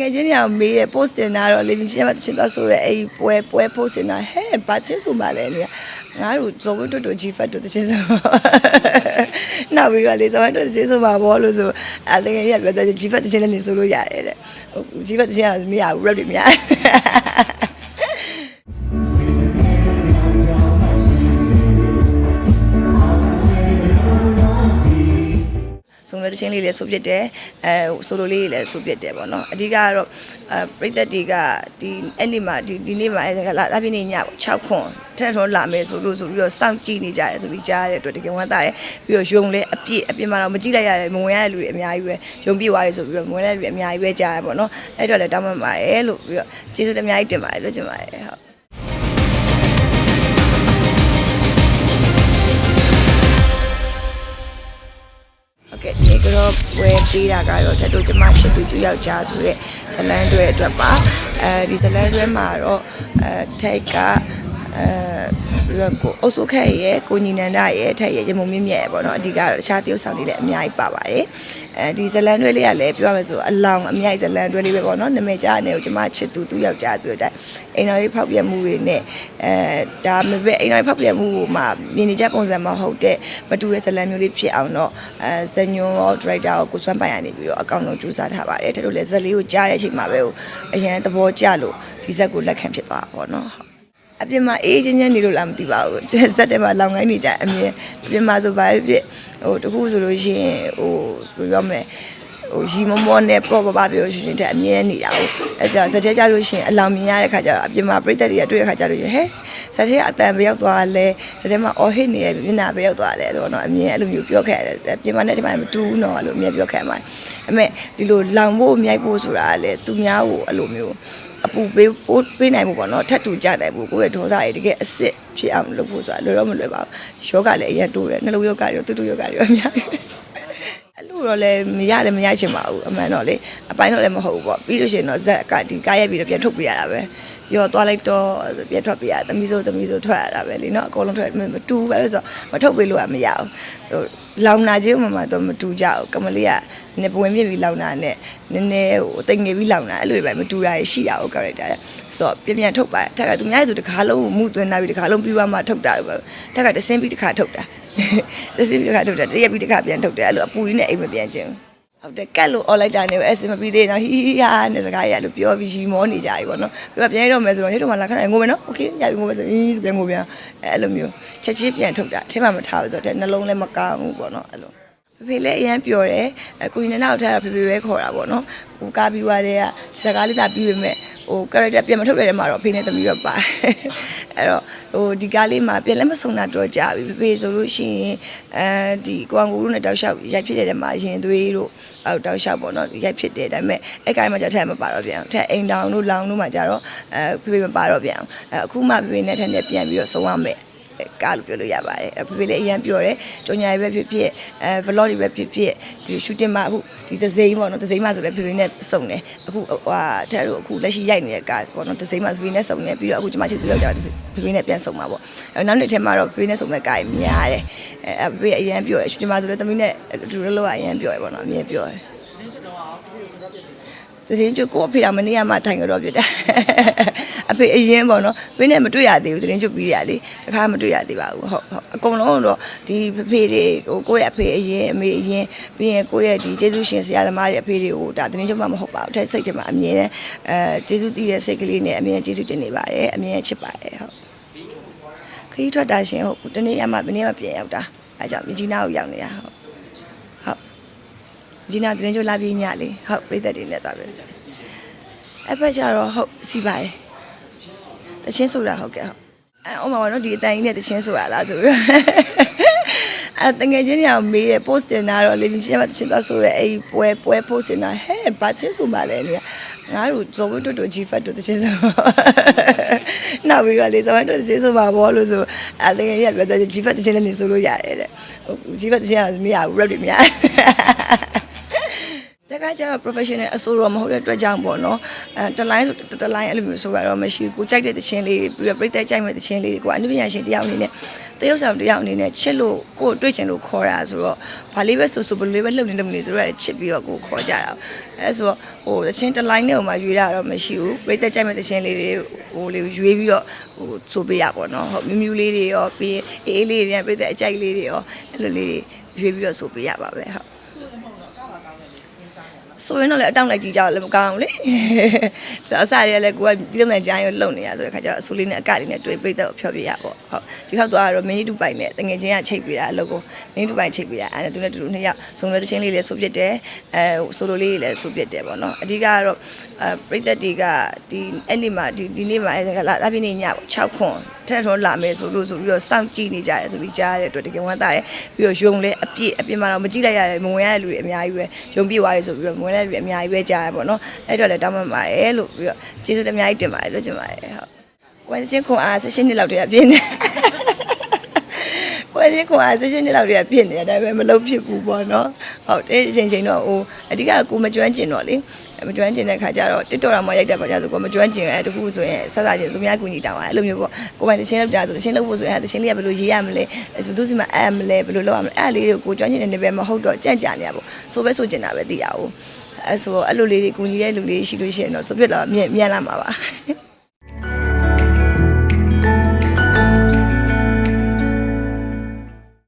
ငယ်ချင်းတွေအောင်မေးတယ် post တင်တာတော့လေမြရှင်မတချင်တော့ဆိုရဲအဲ့ဒီပွဲပွဲ post တင်တာဟဲ့ဘာချင်းဆိုမှလဲလေငါတို့ဇော်ဝတ်တို့တို့ G-Fat တို့တချင်ဆိုနောက်ပြီးတော့လေဇော်ဝတ်တို့တချင်ဆိုပါဘောလို့ဆိုအဲ့တကယ်ရပြောတယ် G-Fat တချင်လည်းနေဆိုလို့ရတယ်တဲ့ဟို G-Fat တချင်ကမရဘူး rap တွေမရဘူးဆုံး ချင်းလေးလည်းဆိုပြစ်တယ်အဲဆိုလိုလေးလည်းဆိုပြစ်တယ်ပေါ့နော်အဓိကကတော့အဲပြိသက်တွေကဒီအဲ့ဒီမှာဒီဒီနေ့မှာအဲလာလာပြင်းနေညပေါ့6ခွန်ထက်ထုံးလာမယ်ဆိုလို့ဆိုပြီးတော့စောင့်ကြည့်နေကြတယ်ဆိုပြီးကြားရတဲ့အတွက်တကယ်ဝမ်းသာတယ်ပြီးတော့ယုံလဲအပြည့်အပြည့်မှာတော့မကြည့်လိုက်ရတယ်မဝင်ရတဲ့လူတွေအများကြီးပဲယုံပြည့်သွားပြီဆိုပြီးတော့မဝင်ရတဲ့လူတွေအများကြီးပဲကြားရပေါ့နော်အဲ့တော့လည်းတောင်းပန်ပါတယ်လို့ပြီးတော့ကျေးဇူးတင်အများကြီးတင်ပါတယ်လို့ကျင်ပါတယ်ဟုတ် တော့ဝယ်ပေးတာကတော့တက်တို့ကျမချစ်သူတူယောက်ျားဆိုရက်ဇလန်းတွဲအတွက်ပါအဲဒီဇလန်းတွဲမှာတော့အဲထိုက်ကအဲ ပြီးတော့ကိုအုပ်စုခက်ရဲ့ကိုညီနန္ဒရဲ့ထက်ရဲ့ရမုံမြင့်မြတ်ရဲ့ပေါ့နော်အဓိကတော့တခြားတယောက်ဆောင်တွေလည်းအများကြီးပါပါတယ်အဲဒီဇလန်းတွဲလေးကလည်းပြောရမယ်ဆိုအလောင်းအမြိုက်ဇလန်းတွဲလေးပဲပေါ့နော်နာမည်ကြားနေကိုကျမချစ်သူတူယောက်ျားဆိုတဲ့အတိုင်းအိမ်တော်ရေးဖောက်ပြမှုတွေနဲ့အဲဒါမပဲအိမ်တော်ရေးဖောက်ပြမှုကိုမှမြင်နေချက်ပုံစံမဟုတ်တဲ့မတူတဲ့ဇလန်းမျိုးလေးဖြစ်အောင်တော့အဲဇညွန်ရောဒရိုက်တာရောကိုစွမ်းပိုင်ရနေပြီးတော့အကောင့်ဆုံးကြိုးစားထားပါတယ်တဲ့တို့လည်းဇက်လေးကိုကြားတဲ့အချိန်မှာပဲအရန်သဘောကျလို့ဒီဇက်ကိုလက်ခံဖြစ်သွားတာပေါ့နော်ဟုတ် အပြင်မှာအေးချင်းချင်းနေလို့လားမသိပါဘူးဇက်တဲမှာလောင်ကိုင်းနေကြအမြင်အပြင်မှာဆိုပါဖြစ်ဟိုတခုဆိုလို့ရှိရင်ဟိုဘယ်ပြောမလဲဟိုရီမမောနဲ့ပေါ့ပါပါပြောရှင်ရှင်တဲ့အမြင်နေတာဟုတ်အဲကြောင့်ဇက်တဲကြလို့ရှိရင်အလောင်မြင်ရတဲ့ခါကျတော့အပြင်မှာပြိတ္တတွေကတွေ့တဲ့ခါကျတော့ဟဲ့ဇက်တဲကအတန်ပဲရောက်သွားလဲဇက်တဲမှာအော်ဟစ်နေရဲ့မျက်နှာပဲရောက်သွားလဲတော့နော်အမြင်အဲ့လိုမျိုးပြောခဲ့ရတယ်ဇက်ပြင်မှာနဲ့ဒီမှာမတူဘူးနော်အဲ့လိုအမြင်ပြောခဲ့မှာအမေဒီလိုလောင်ဖို့မြိုက်ဖို့ဆိုတာကလည်းသူများကိုအဲ့လိုမျိုး အပူပေးပိုးပေးနိုင်မှုပေါ့နော်ထပ်တူကြနိုင်မှုကိုယ့်ရဲ့ဒေါသတွေတကယ်အစ်စ်ဖြစ်အောင်လုပ်ဖို့ဆိုတာလွယ်တော့မလွယ်ပါဘူးယောဂလည်းအရင်တိုးတယ်နှလုံးယောဂတွေရောတူတူယောဂတွေရောအများကြီးအဲ့လိုတော့လည်းမရလည်းမရချင်ပါဘူးအမှန်တော့လေအပိုင်းတော့လည်းမဟုတ်ဘူးပေါ့ပြီးလို့ရှိရင်တော့ဇက်ကဒီကားရိုက်ပြီးတော့ပြန်ထုတ်ပြရတာပဲ ရောသွားလိုက်တော့ဆိုပြန်ထွက်ပြရသမီးဆိုသမီးဆိုထွက်ရတာပဲလीเนาะအကုန်လုံးထွက်မတူဘူးပဲလို့ဆိုမထုတ်ပေးလို့ကမရဘူးဟိုလောင်နာခြင်းမှမှတော့မတူကြဘူးကမလေးကနည်းပဝင်ပြပြီးလောင်နာနဲ့နည်းနည်းဟိုတိတ်ငယ်ပြီးလောင်နာအဲ့လိုပဲမတူတာရှိတာကို character ဆိုတော့ပြန်ပြန်ထုတ်ပါတက်ကသူများဆိုတခါလုံးမှုသွင်းလာပြီးတခါလုံးပြီးသွားမှထုတ်တာပဲတက်ကတစင်းပြီးတခါထုတ်တာတစင်းပြီးတခါထုတ်တာတရက်ပြီးတခါပြန်ထုတ်တယ်အဲ့လိုအပူကြီးနဲ့အိမ်မပြန်ခြင်း ဟုတ်တယ်ကတ်လို့ all လိုက်တာနေပဲအစမပြီးသေးတော့ဟီဟီဟာနဲ့စကားရလို့ပြောပြီးရီမောနေကြပြီပေါ့နော်ပြီးတော့ပြန်ရတော့မယ်ဆိုတော့ဟဲ့တော့မလာခဏငိုမယ်နော်โอเคရပြီငိုမယ်ဆိုအင်းပြန်ငိုပြန်အဲ့လိုမျိုးချက်ချင်းပြန်ထုတ်တာအထင်မှမထားဘူးဆိုတော့နှလုံးလည်းမကောင်းဘူးပေါ့နော်အဲ့လို ဖေဖေလည်းအရန်ပျော်တယ်အကိုကြီးနဲ့နောက်ထပ်ဖေဖေပဲခေါ်တာပေါ့နော်ဟိုကားပြီးွားတဲ့ကစကားလေးသာပြီးပေမဲ့ဟို character ပြန်မထုတ်တဲ့ထဲမှာတော့ဖေနဲ့သမီးတော့ပါတယ် အဲ့တော့ဟိုဒီကားလေးမှာပြန်လည်းမဆုံတာတော့ကြာပြီဖေဖေဆိုလို့ရှိရင်အဲဒီကွမ်ဂူတို့နဲ့တောက်လျှောက်ရိုက်ဖြစ်တဲ့ထဲမှာရင်သွေးတို့အောက်တောက်လျှောက်ပေါ့နော်ရိုက်ဖြစ်တယ်ဒါပေမဲ့အဲ့ကိုင်းမှာကြာထက်မပါတော့ပြန်အောင်ထက်အိမ်တောင်တို့လောင်တို့မှာကြာတော့အဲဖေဖေမပါတော့ပြန်အောင်အဲအခုမှဖေဖေနဲ့ထက်နဲ့ပြန်ပြီးတော့ဆုံးရမယ် ကားလို့ပြောလို့ရပါတယ်အဖေဖေလည်းအရင်ပြောတယ်ကြောင်ညာတွေပဲဖြစ်ဖြစ်အဲ vlog တွေပဲဖြစ်ဖြစ်ဒီ shooting မှာအခုဒီသစိမ်းပေါ့နော်သစိမ်းမှာဆိုလည်းဖေဖေနဲ့စုံတယ်အခုဟာတဲ့တို့အခုလက်ရှိရိုက်နေတဲ့ကားပေါ့နော်သစိမ်းမှာဖေဖေနဲ့စုံတယ်ပြီးတော့အခုကျွန်မချစ်သူယောက်ျားဖေဖေနဲ့ပြန်စုံမှာပေါ့အဲနောက်နေ့ထဲမှာတော့ဖေဖေနဲ့စုံမဲ့ကားကြီးများတယ်အဲဖေဖေအရင်ပြောတယ် shooting မှာဆိုလည်းသမီးနဲ့အတူတူလောက်အရင်ပြောတယ်ပေါ့နော်အမြင်ပြောတယ်သတင်းကျွတ်ကိုအဖေကမနေ့ကမှထိုင်ကြတော့ပြတယ် အဖေအရင်ပေါ့နော်ဖေနဲ့မတွေ့ရသေးဘူးသတင်းကျွတ်ပြီးရလေတခါမတွေ့ရသေးပါဘူးဟုတ်ဟုတ်အကုန်လုံးတော့ဒီဖေဖေတွေဟိုကိုယ့်ရဲ့အဖေအရင်အမေအရင်ပြီးရင်ကိုယ့်ရဲ့ဒီကျေးဇူးရှင်ဆရာသမားတွေအဖေတွေကိုဒါသတင်းကျွတ်မှမဟုတ်ပါဘူးတဲ့စိတ်ထဲမှာအမြဲတမ်းအဲကျေးဇူးတည်တဲ့စိတ်ကလေးနဲ့အမြဲကျေးဇူးတင်နေပါတယ်အမြဲချစ်ပါတယ်ဟုတ်ခရီးထွက်တာရှင်ဟုတ်တနေ့ရမှမနေ့မှပြန်ရောက်တာအဲကြောင့်မြကြီးနားကိုရောက်နေတာဟုတ်ဟုတ်မြကြီးနားသတင်းကျွတ်လာပြီးညလေဟုတ်ပြည့်သက်တွေနဲ့သွားပြီအဖက်ကြတော့ဟုတ်စီပါတယ် တချင်းဆိုတာဟုတ်ကဲ့ဟုတ်အဲအမကနော်ဒီအတန်ကြီးနဲ့တချင်းဆိုတာလားဆိုပြီးတော့အဲတငယ်ချင်းတွေအောင်မေးတယ် post တင်တာတော့လေမြရှင်မတချင်းတော့ဆိုရဲအဲ့ပွဲပွဲ post တင်တာဟဲ့ဘာချင်းဆိုမှလဲလေငါတို့ဇော်ဝတ်တို့တို့ G-Fat တို့တချင်းဆိုနောက်ပြီးတော့လေဇော်ဝတ်တို့တချင်းဆိုပါဘောလို့ဆိုအဲတငယ်ကြီးကပြောတယ် G-Fat တချင်းလည်းနေဆိုလို့ရတယ်တဲ့ဟို G-Fat တချင်းကမရဘူး rap တွေမရဘူးတခါ ကျတော့ professional အဆိုတော့မဟုတ်တဲ့အတွက်ကြောင့်ပေါ့နော်အဲတလိုင်းဆိုတလိုင်းအဲ့လိုမျိုးဆိုရတော့မရှိဘူးကိုကြိုက်တဲ့တခြင်းလေးပြီးတော့ပြိသက်ကြိုက်မဲ့တခြင်းလေးကိုအနုပညာရှင်တယောက်အနေနဲ့တရုတ်ဆောင်တစ်ယောက်အနေနဲ့ချစ်လို့ကိုယ်တွေ့ချင်လို့ခေါ်တာဆိုတော့ဘာလေးပဲဆိုဆိုဘယ်လိုလေးပဲလှုပ်နေလို့မနေသူတို့ကလည်းချစ်ပြီးတော့ကိုယ်ခေါ်ကြတာအဲဆိုတော့ဟိုတချင်းတစ်လိုင်းနဲ့ဟိုမှာရွေးတာတော့မရှိဘူးပြိသက်ကြိုက်မဲ့တချင်းလေးတွေဟိုလေးရွေးပြီးတော့ဟိုဆိုပေးရပါတော့ဟုတ်မြူးမြူးလေးတွေရောပြီးအေးအေးလေးတွေနဲ့ပြိသက်အကြိုက်လေးတွေရောအဲ့လိုလေးတွေရွေးပြီးတော့ဆိုပေးရပါပဲဟုတ် ဆိုရင်တော့လည်းအတောင့်လိုက်ကြည့်ကြတော့လည်းမကောင်းဘူးလေဆိုတော့အစားတွေကလည်းကိုကဒီလိုနဲ့ကြားရုံလုံနေရဆိုတဲ့ခါကျတော့အဆိုးလေးနဲ့အကလေးနဲ့တွေ့ပြိသက်ကိုဖျော်ပြရပေါ့ဟုတ်ဒီခေါက်သွားကတော့မင်းကြီးတူပိုင်နဲ့တငယ်ချင်းကချိတ်ပြတာအလုပ်ကိုမင်းကြီးတူပိုင်ချိတ်ပြတာအဲ့ဒါသူနဲ့တူတူနှစ်ယောက်စုံတဲ့ချင်းလေးလည်းဆိုပြစ်တယ်အဲဆိုလိုလေးလည်းဆိုပြစ်တယ်ပေါ့နော်အဓိကကတော့အဲပြိသက်တွေကဒီအဲ့ဒီမှာဒီဒီနေ့မှာအဲလာလာပြင်းနေညပေါ့6ခွန်ထက်ထုံးလာမယ်ဆိုလို့ဆိုပြီးတော့စောင့်ကြည့်နေကြတယ်ဆိုပြီးကြားရတဲ့အတွက်တကယ်ဝမ်းသာတယ်ပြီးတော့ယုံလဲအပြည့်အပြည့်မှာတော့မကြည့်လိုက်ရတယ်မဝင်ရတဲ့လူတွေအများကြီးပဲယုံပြည့်သွားပြီဆိုပြီးတော့မဝင်ရတဲ့လူတွေအများကြီးပဲကြားရပေါ့နော်အဲ့တော့လည်းတောင်းပန်ပါတယ်လို့ပြီးတော့ကျေးဇူးတင်အများကြီးတင်ပါတယ်လို့ကျင်ပါတယ်ဟုတ်ဝယ်ချင်းခွန်အား16နှစ်လောက်တည်းကပြင်းနေဝယ်ချင်းခွန်အား16နှစ်လောက်တည်းကပြင်းနေတယ်ဒါပေမဲ့မလုပ်ဖြစ်ဘူးပေါ့နော်ဟုတ်တယ်အချိန်ချင်းတော့ဟိုအဓိကကကိုမကျွမ်းကျင်တော့လေ မကျွမ်းကျင်တဲ့ခါကျတော့တစ်တော်တော်မှရိုက်တဲ့ပါကြဆိုကိုမကျွမ်းကျင်အဲတခုဆိုရင်ဆက်စားချင်းသူများကူညီတောင်းပါအဲ့လိုမျိုးပေါ့ကိုပိုင်တချင်းလောက်ကြဆိုတချင်းလောက်ဖို့ဆိုရင်တချင်းလေးကဘယ်လိုရေးရမလဲဆိုသူစီမှာအမ်မလဲဘယ်လိုလုပ်ရမလဲအဲ့လေးတွေကိုကျွမ်းကျင်တဲ့နေပဲမဟုတ်တော့ကြံ့ကြာနေရပေါ့ဆိုပဲဆိုကျင်တာပဲသိရအောင်အဲဆိုအဲ့လိုလေးတွေကူညီတဲ့လူလေးရှိလို့ရှိရင်တော့ဆိုပြစ်တော့မြန်မြန်လာမှာပါ